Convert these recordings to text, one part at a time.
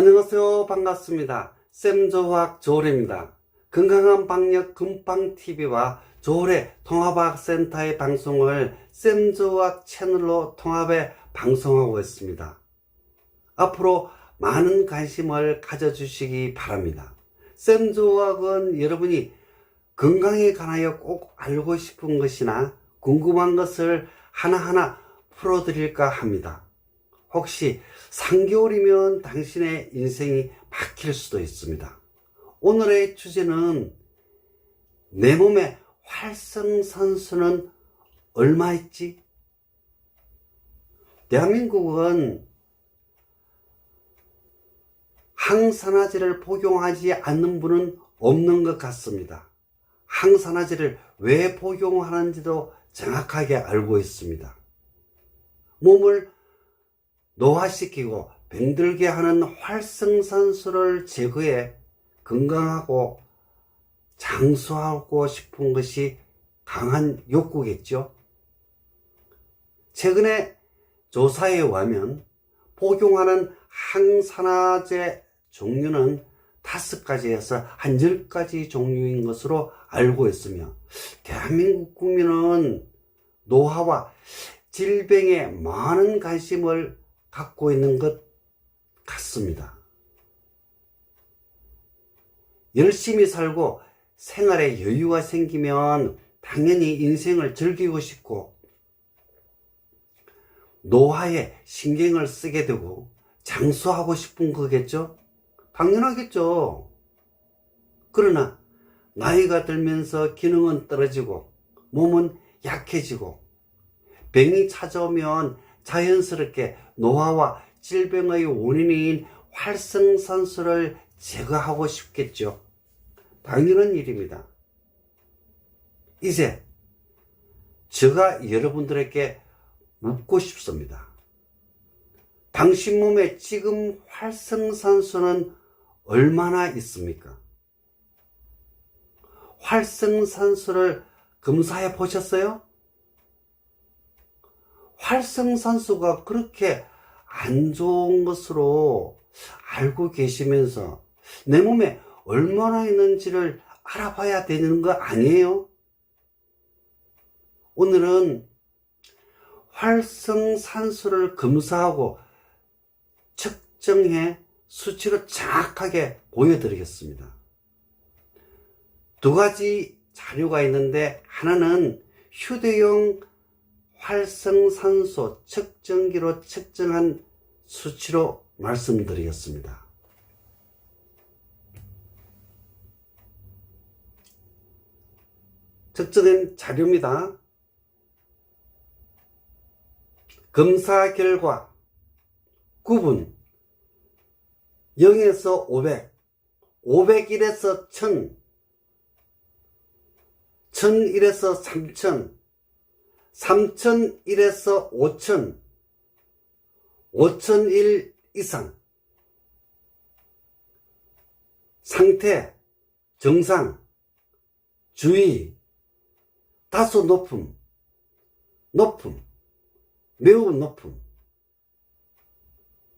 안녕하세요. 반갑습니다. 쌤조학 조울입니다. 건강한 방역 금방TV와 조울의 통합학센터의 방송을 쌤조학 채널로 통합해 방송하고 있습니다. 앞으로 많은 관심을 가져주시기 바랍니다. 쌤조학은 여러분이 건강에 관하여 꼭 알고 싶은 것이나 궁금한 것을 하나하나 풀어드릴까 합니다. 혹시 3개월이면 당신의 인생이 바뀔 수도 있습니다. 오늘의 주제는 내 몸의 활성산소는 얼마 있지? 대한민국은 항산화제를 복용하지 않는 분은 없는 것 같습니다. 항산화제를 왜 복용하는지도 정확하게 알고 있습니다. 몸을 노화시키고 병들게 하는 활성산소를 제거해 건강하고 장수하고 싶은 것이 강한 욕구겠죠. 최근에 조사에 의하면 복용하는 항산화제 종류는 다섯 가지에서 한열 가지 종류인 것으로 알고 있으며 대한민국 국민은 노화와 질병에 많은 관심을 갖고 있는 것 같습니다. 열심히 살고 생활에 여유가 생기면 당연히 인생을 즐기고 싶고 노화에 신경을 쓰게 되고 장수하고 싶은 거겠죠? 당연하겠죠. 그러나 나이가 들면서 기능은 떨어지고 몸은 약해지고 병이 찾아오면 자연스럽게 노화와 질병의 원인인 활성산소를 제거하고 싶겠죠. 당연한 일입니다. 이제 제가 여러분들에게 묻고 싶습니다. 당신 몸에 지금 활성산소는 얼마나 있습니까? 활성산소를 검사해 보셨어요? 활성산소가 그렇게 안 좋은 것으로 알고 계시면서 내 몸에 얼마나 있는지를 알아봐야 되는 거 아니에요? 오늘은 활성산소를 검사하고 측정해 수치로 정확하게 보여드리겠습니다. 두 가지 자료가 있는데 하나는 휴대용 활성산소 측정기로 측정한 수치로 말씀드리겠습니다. 측정된 자료입니다. 검사 결과 9분 0에서 500 501에서 1000 1001에서 3000 3001에서 5000 5001 이상. 상태 정상 주의 다소 높음 높음 매우 높음.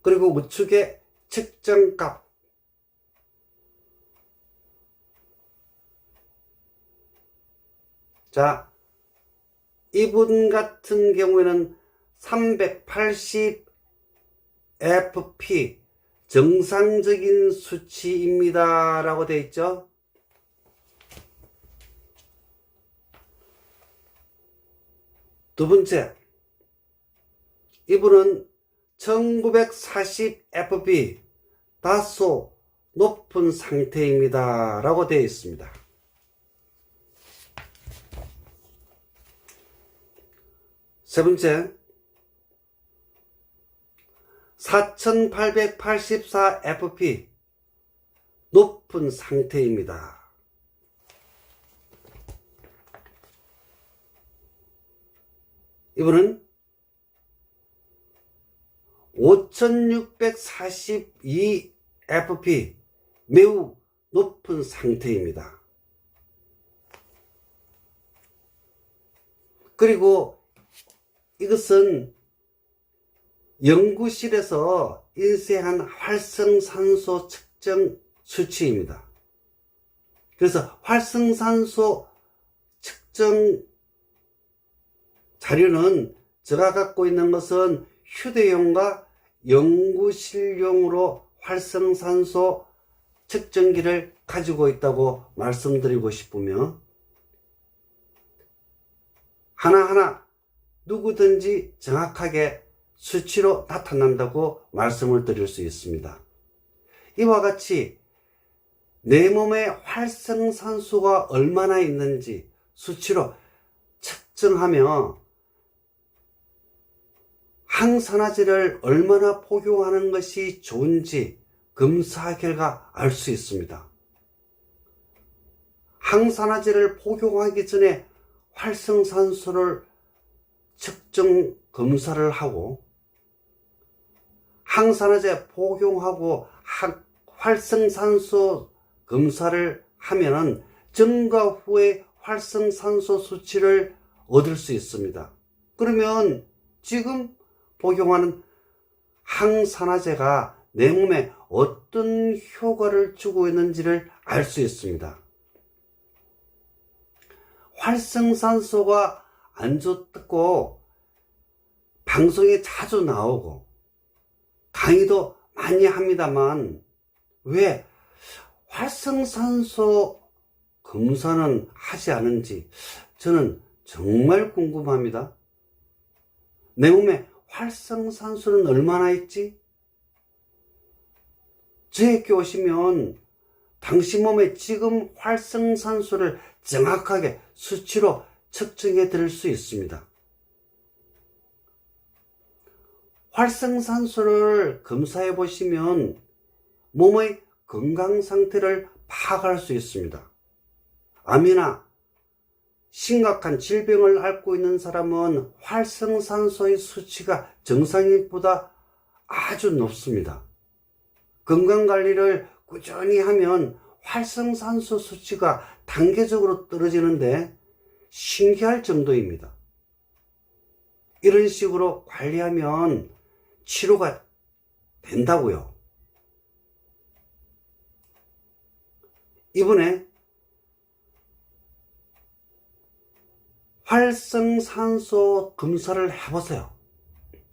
그리고 우측의 측정값. 자 이분 같은 경우에는 380 FP 정상적인 수치입니다. 라고 되어 있죠? 두 번째 이분은 1940 FP 다소 높은 상태입니다. 라고 되어 있습니다 세 번째 4884 FP 높은 상태입니다. 이번은 5642 FP 매우 높은 상태입니다. 그리고 이것은 연구실에서 인쇄한 활성산소 측정 수치입니다. 그래서 활성산소 측정 자료는 제가 갖고 있는 것은 휴대용과 연구실용으로 활성산소 측정기를 가지고 있다고 말씀드리고 싶으며 하나하나 누구든지 정확하게 수치로 나타난다고 말씀을 드릴 수 있습니다. 이와 같이 내 몸에 활성산소가 얼마나 있는지 수치로 측정하며 항산화제를 얼마나 복용하는 것이 좋은지 검사 결과 알 수 있습니다. 항산화제를 복용하기 전에 활성산소를 측정 검사를 하고 항산화제 복용하고 하- 활성산소 검사를 하면은 전과 후에 활성산소 수치를 얻을 수 있습니다. 그러면 지금 복용하는 항산화제가 내 몸에 어떤 효과를 주고 있는지를 알 수 있습니다. 활성산소가 안 좋고 방송에 자주 나오고 강의도 많이 합니다만 왜 활성산소 검사는 하지 않은지 저는 정말 궁금합니다. 내 몸에 활성산소는 얼마나 있지? 저에게 오시면 당신 몸에 지금 활성산소를 정확하게 수치로 측정해 드릴 수 있습니다. 활성산소를 검사해 보시면 몸의 건강 상태를 파악할 수 있습니다. 암이나 심각한 질병을 앓고 있는 사람은 활성산소의 수치가 정상인보다 아주 높습니다. 건강관리를 꾸준히 하면 활성산소 수치가 단계적으로 떨어지는데 신기할 정도입니다. 이런 식으로 관리하면 치료가 된다고요. 이번에 활성산소 검사를 해보세요.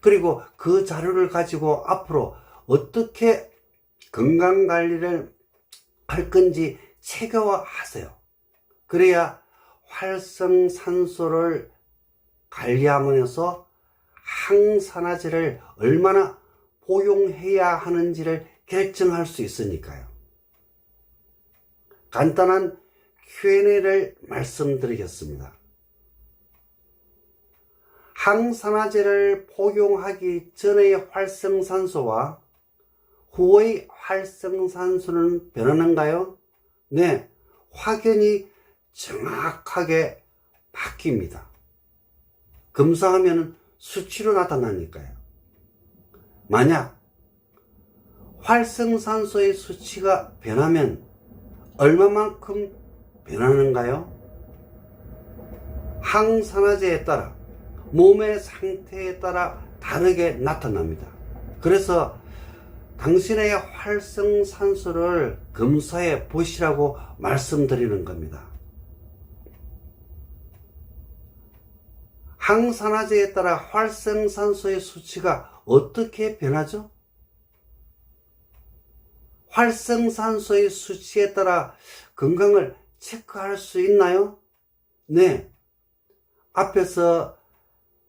그리고 그 자료를 가지고 앞으로 어떻게 건강관리를 할 건지 체계화 하세요. 그래야 활성산소를 관리하면서 항산화제를 얼마나 복용해야 하는지를 결정할 수 있으니까요. 간단한 Q&A를 말씀드리겠습니다. 항산화제를 복용하기 전의 활성산소와 후의 활성산소는 변하는가요? 네, 확연히 정확하게 바뀝니다. 검사하면 수치로 나타나니까요. 만약 활성산소의 수치가 변하면 얼마만큼 변하는가요? 항산화제에 따라 몸의 상태에 따라 다르게 나타납니다. 그래서 당신의 활성산소를 검사해 보시라고 말씀드리는 겁니다. 항산화제에 따라 활성산소의 수치가 어떻게 변하죠? 활성산소의 수치에 따라 건강을 체크할 수 있나요? 네. 앞에서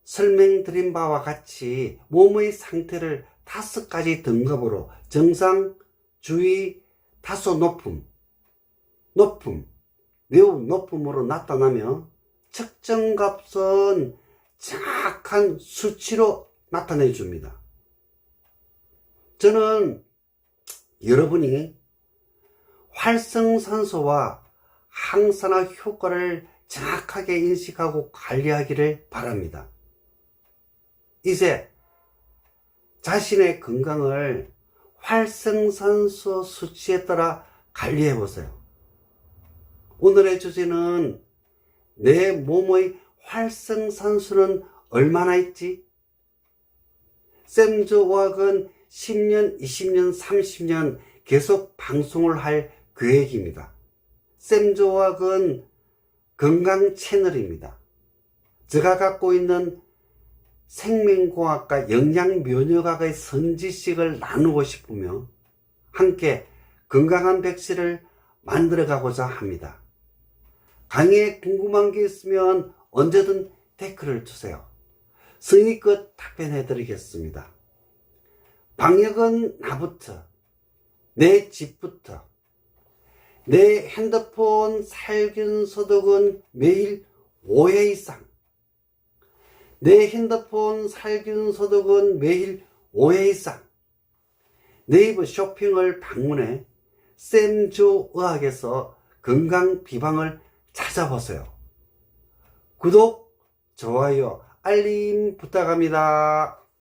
설명드린 바와 같이 몸의 상태를 다섯 가지 등급으로 정상, 주의, 다소 높음, 높음, 매우 높음으로 나타나며 측정값은 정확한 수치로 나타내 줍니다. 저는 여러분이 활성산소와 항산화 효과를 정확하게 인식하고 관리하기를 바랍니다. 이제 자신의 건강을 활성산소 수치에 따라 관리해 보세요. 오늘의 주제는 내 몸의 활성산소는 얼마나 있지? 샘조화근 10년, 20년, 30년 계속 방송을 할 계획입니다. 쌤조학은 건강 채널입니다. 제가 갖고 있는 생명공학과 영양면역학의 선지식을 나누고 싶으며 함께 건강한 백신을 만들어가고자 합니다. 강의에 궁금한 게 있으면 언제든 댓글을 주세요. 성의껏 답변해 드리겠습니다. 방역은 나부터, 내 집부터, 내 핸드폰 살균 소독은 매일 5회 이상, 내 핸드폰 살균 소독은 매일 5회 이상, 네이버 쇼핑을 방문해 쌤조 의학에서 건강 비방을 찾아보세요. 구독, 좋아요, 알림 부탁합니다.